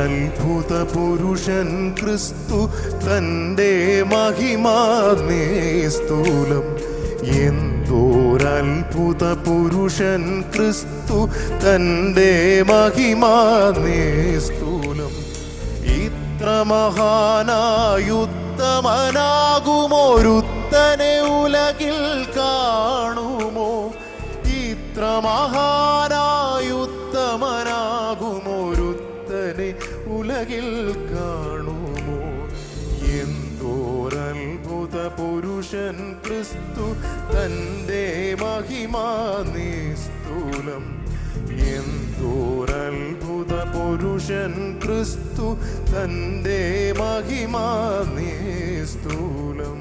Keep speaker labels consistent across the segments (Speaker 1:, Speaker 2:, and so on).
Speaker 1: എന്തോരത്ഭുത പുരുഷൻ ക്രിസ്തു തന്റെ മഹിമാനേ സ്ഥൂലം എന്തോരത്ഭുത പുരുഷൻ ക്രിസ്തു തന്റെ മഹിമാനേ സ്ഥൂലം ഇത്ര മഹാനായുത്തമനാകുമൊരുത്തനെ ഉലകിൽ കാണുമോ? ഇത്ര മഹാനായുത്തമനാകുമൊരുത്തനെ ഉലകിൽ കാണുമോ? എന്തോരത്ഭുത പുരുഷൻ ക്രിസ്തു തന്റെ മഹിമാനേ സ്ഥൂലം എന്തോരത്ഭുത പുരുഷൻ ക്രിസ്തു തന്റെ മഹിമാനേ സ്ഥൂലം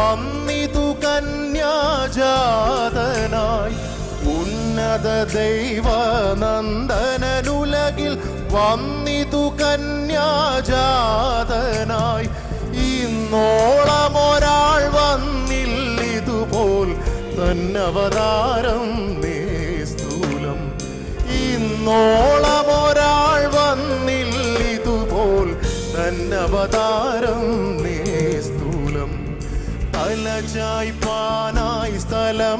Speaker 1: വന്നിതു കന്യാജാതനായി ഉന്നത ദൈവനന്ദനുലകിൽ വന്നിതു കന്യാജാതനായി ഇന്നോളം ഒരാൾ വന്നില്ലിതുപോൽ തന്നവതാരം നേസ്തൂലം ഇന്നോളമൊരാൾ വന്നില്ലിതുപോൽ തന്നവതാരം നേ തലചായ്പാനായി സ്ഥലമില്ലാത്തോൻ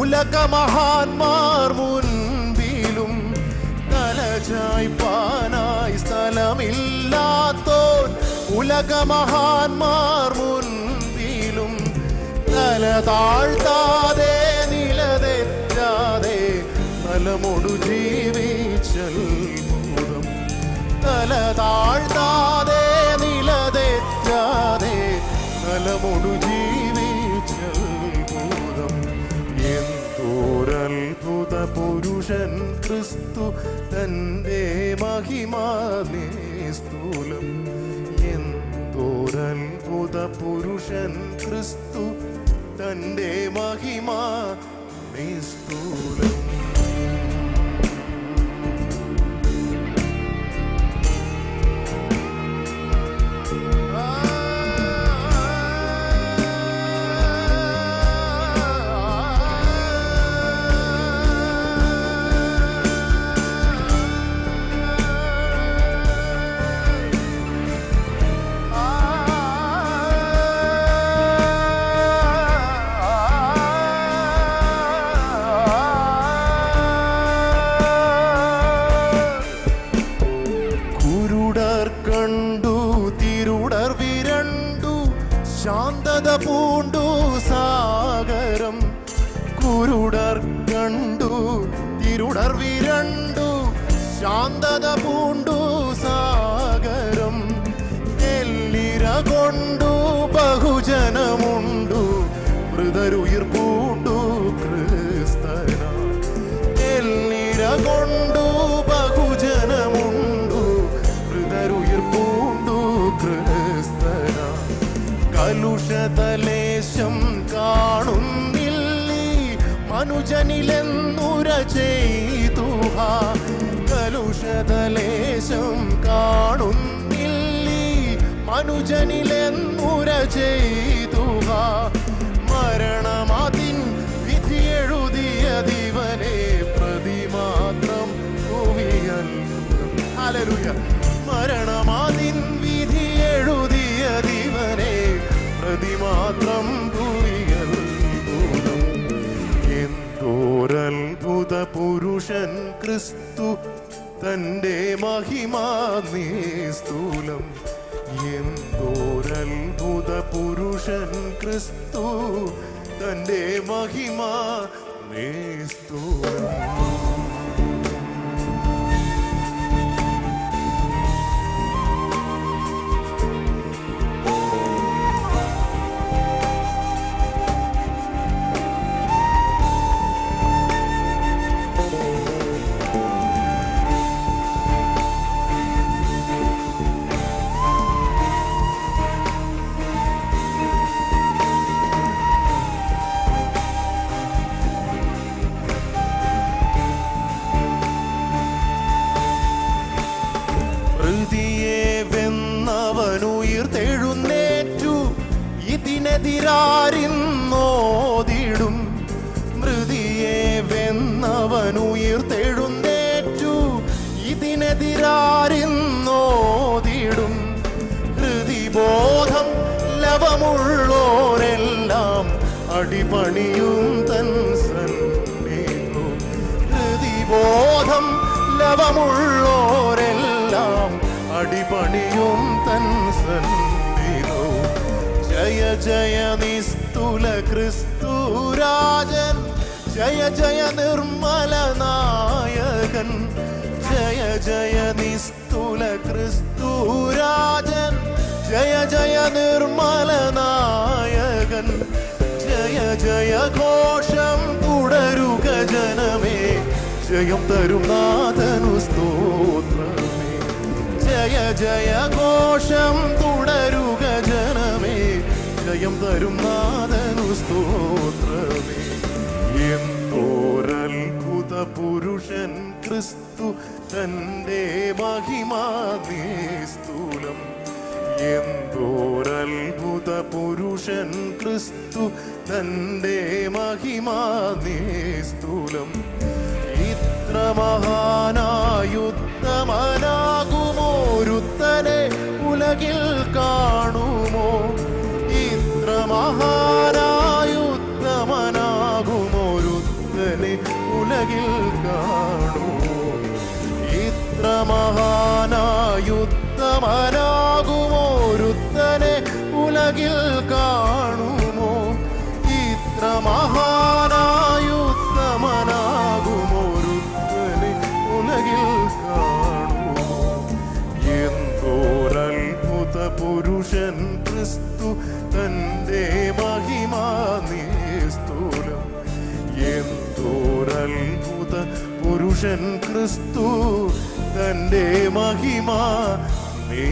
Speaker 1: ഉലക മഹാന്മാർ മുൻപിലും തലചായ്പാനായി സ്ഥലമില്ലാത്തോൻ ഉലക മഹാന്മാർ മുൻപിലും തല താഴ്ത്താതെ നിലതെറ്റാതെ തലമൊടു ജീവിച്ചൽ തല താഴ്ത്താതെ മഹിമാനേ സ്ഥൂലം എന്തോരത്ഭുത പുരുഷൻ ക്രിസ്തു തന്റെ മഹിമാ നിസ്തൂലം കുരുടർ കണ്ടു തിരുടർ വിരണ്ടു ശാന്തത പൂണ്ടു സാഗരം എല്ലിര കൊണ്ടു ബഹുജനമുണ്ടു മൃതരുയിർ പൂണ്ടു. മനുജനിലെന്നുര ചെയ്തു കലുഷതലേശം കാണുന്നില്ലി. മനുജനിലെന്നുര മരണമാതിൻ വിധി വിധിയെഴുതിയ ദിവനെ പ്രതിമാത്രം ഭൂമിയൽ അലരുയ മരണമാതിൻ വിധി എഴുതിയ ദിവനെ പ്രതിമാത്രം ഭൂമിയത്ഭുതം പുരുഷൻ ക്രിസ്തു തന്റെ മഹിമാ നീസ്തൂലം എന്തോരത്ഭുത പുരുഷൻ ക്രിസ്തു തന്റെ മഹിമാ നേ ഇതിനെതിരാരിന്നോതിടും മൃതിയെ വെന്നവനുയർത്തെഴുന്നേറ്റു ഇതിനെതിരാരിന്നോതിടും. ഹൃതിബോധം ലവമുള്ളോരെല്ലാം അടിപണിയും തൻ സന്നിധോ ഹൃതിബോധം ലവമുള്ളോരെല്ലാം അടിപണിയും ജയ നിസ്തുല ക്രിസ്തുരാജൻ. ജയ ജയ നിർമ്മല നായകൻ. ജയ ജയ നിസ്തുല ക്രിസ്തുരാജൻ. ജയ ജയ നിർമ്മല നായകൻ. ജയ ജയ ഘോഷം തുടരുക ജനമേ. ജയം തരും നാഥനു സ്തോത്രമേ. ജയ ജയ ഘോഷം തുടരുക ജനമേ. ജയം തരും നാഥനു സ്തോത്രമേ. എന്തോരത്ഭുത പുരുഷൻ ക്രിസ്തു തന്റെ മഹിമാനേ സ്ഥൂലം എന്തോരത്ഭുത പുരുഷൻ ക്രിസ്തു തന്റെ മഹിമാനേ സ്ഥൂലം ഇത്ര മഹാനായുദ്ധമനാകുമോരുത്തനെ ഉലകിൽ കാണുമോ? ഇത്ര മഹാനായുദ്ധമനാകുമോരുത്തനെ ഉലകിൽ കാണൂ. ഇത്ര മഹാനായുദ്ധമനാകുമോരുത്തനെ പുരുഷൻ ക്രിസ്തു തന്റെ മഹിമ നീ